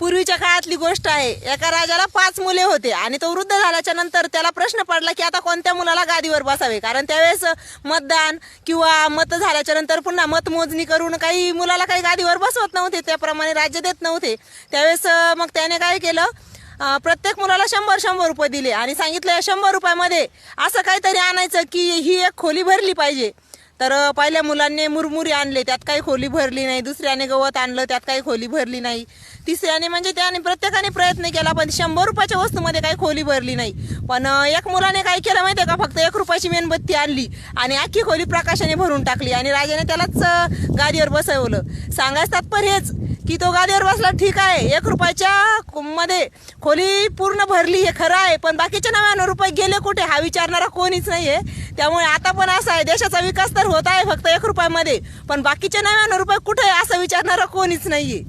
पूर्वीच्या काळातली गोष्ट आहे एका राजाला पाच मुले होते आणि तो वृद्ध झाल्याच्यानंतर त्याला प्रश्न पडला की आता कोणत्या मुलाला गादीवर बसावे? कारण त्यावेळेस मतदान किंवा मत झाल्याच्यानंतर पुन्हा मतमोजणी करून काही मुलाला काही गादीवर बसवत नव्हते त्याप्रमाणे राज्य देत नव्हते. त्यावेळेस मग त्याने काय केलं? प्रत्येक मुलाला शंभर शंभर रुपये दिले आणि सांगितलं या शंभर रुपयामध्ये असं काहीतरी आणायचं की ही एक खोली भरली पाहिजे. तर पहिल्या मुलांनी मुरमुरी आणले त्यात काही खोली भरली नाही. दुसऱ्याने गवत आणलं त्यात काही खोली भरली नाही. तिसऱ्याने म्हणजे त्याने प्रत्येकाने प्रयत्न केला पण शंभर रुपयाच्या वस्तूमध्ये काही खोली भरली नाही. पण एक मुलाने काय केलं माहितीये का? फक्त एक रुपयाची मेणबत्ती आणली आणि अख्खी खोली प्रकाशाने भरून टाकली आणि राजाने त्यालाच गादीवर बसवलं. सांगायचं तात्पर्य हेच की तो गादीवर बसला ठीक आहे एक रुपयाच्या मध्ये खोली पूर्ण भरली हे खरं आहे पण बाकीच्या नव्याण्णव रुपये गेले कुठे? हा विचारणारा कोणीच नाहीये. त्यामुळे आता पण असं आहे देशाचा विकास तर होत आहे फक्त एक रुपयामध्ये पण बाकीच्या नव्याण्णव रुपये कुठे आहे असं विचारणारा कोणीच नाहीये.